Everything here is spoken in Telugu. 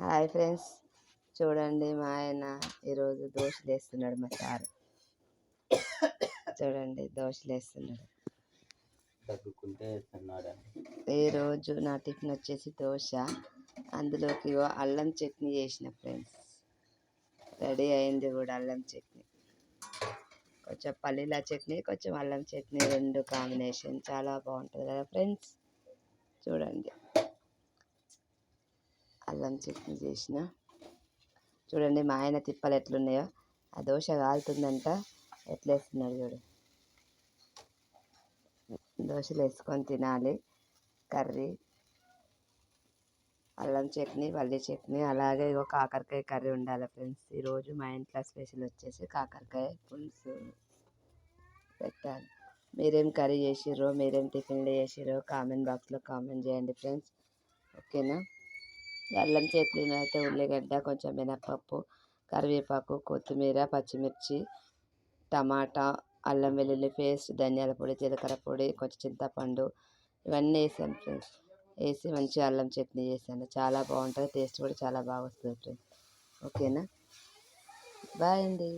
Hi friends. చూడండి మా ఆయన ఈరోజు దోశలు వేస్తున్నాడు మా సారు. చూడండి దోశలు వేస్తున్నాడు. ఈరోజు నా టిఫిన్ వచ్చేసి దోశ. అందులోకి అల్లం చట్నీ చేసిన ఫ్రెండ్స్. రెడీ అయింది కూడా అల్లం చట్నీ. కొంచెం పల్లీల చట్నీ కొంచెం అల్లం చట్నీ రెండు కాంబినేషన్. చాలా బాగుంటుంది కదా ఫ్రెండ్స్. చూడండి. అల్లం చట్నీ చేసిన. చూడండి మా ఆయన తిప్పలు ఎట్లున్నాయో. ఆ దోశ కాలుతుందంట. ఎట్లేస్తున్నాడు చూడు. దోశలు వేసుకొని తినాలి. కర్రీ. అల్లం చట్నీ పల్లి చట్నీ. అలాగే ఇగో కాకరకాయ కర్రీ ఉండాలి ఫ్రెండ్స్. ఈరోజు మా ఇంట్లో స్పెషల్ వచ్చేసి కాకరకాయ పులుసు పెట్టాలి. మీరేం కర్రీ చేసిర్రో మీరేం టిఫిన్లు చేసిర్రో కామెంట్ బాక్స్లో కామెంట్ చేయండి ఫ్రెండ్స్. ఓకేనా? అల్లం చేతులు అయితే ఉల్లిగడ్డ కొంచెం మినప్పప్పు కరివేపాకు కొత్తిమీర పచ్చిమిర్చి టమాటా అల్లం వెల్లుల్లి పేస్ట్ ధనియాల పొడి జీలకర్ర పొడి కొంచెం చింతపండు ఇవన్నీ వేసాను ఫ్రెండ్స్. వేసి మంచిగా అల్లం చట్నీ చేశాను. చాలా బాగుంటుంది. టేస్ట్ కూడా చాలా బాగా వస్తుంది ఫ్రెండ్స్. ఓకేనా? బాయ్ అండి.